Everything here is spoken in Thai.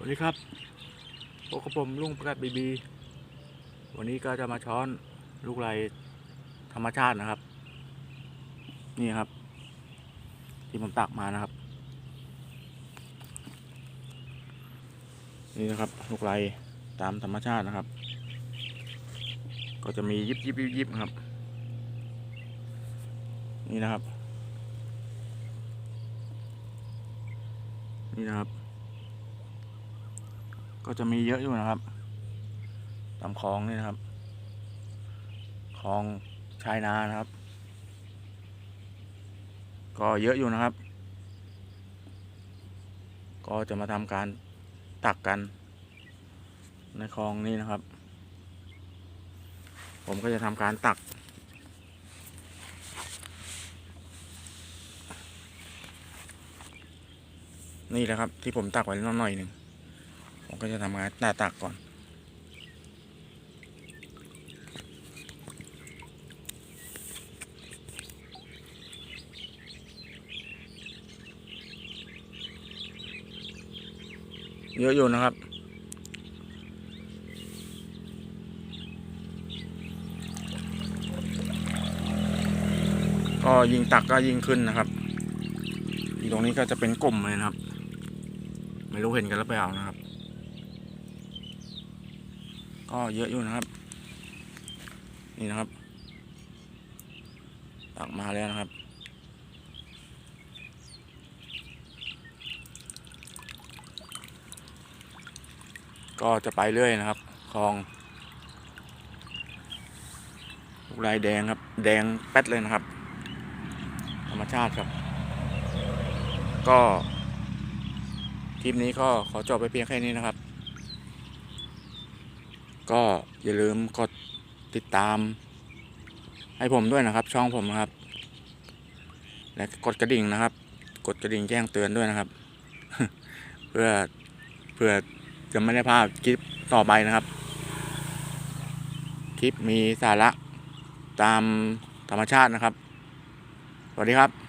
วัสดีครับพบกับผมลุงประกาศบีบี วันนี้ก็จะมาช้อนลูกไรธรรมชาตินะครับ นี่ครับ ที่ผมตักมานะครับ นี่นะครับ ลูกไรตามธรรมชาตินะครับ ก็จะมียิบยิบยิบยิบครับ นี่นะครับ นี่นะครับ ก็จะมีเยอะอยู่นะครับตามคลองนี่นะครับคลองชายนานะครับ ก็เยอะอยู่นะครับ ก็จะมาทำการตักกัน ในคลองนี้นะครับ ผมก็จะทำการตัก นี่แหละครับที่ผมตักไว้นิดหน่อยหนึ่ง ก็จะทำงานหน้าตักก่อน เยอะอยู่นะครับก็ยิงตักก็ยิงขึ้นนะครับตรงนี้ก็จะเป็นกลุ่มเลยนะครับ ไม่รู้เห็นกันหรือเปล่านะครับ ก็เยอะอยู่นะครับ นี่นะครับตักมาแล้วนะครับก็จะไปเรื่อยนะครับคลองลูกลายแดงครับ แดงแป๊ดเลยนะครับ ธรรมชาติครับ ก็ คลิปนี้ก็ขอจบไปเพียงแค่นี้นะครับ ก็อย่าลืมกดติดตาม ให้ผมด้วยนะครับ ช่องผมนะครับ และกดกระดิ่งนะครับ กดกระดิ่งแจ้งเตือนด้วยนะครับ เพื่อเพื่อจะไม่ได้พลาดคลิปต่อไปนะครับ คลิปมีสาระตามธรรมชาตินะครับ สวัสดีครับ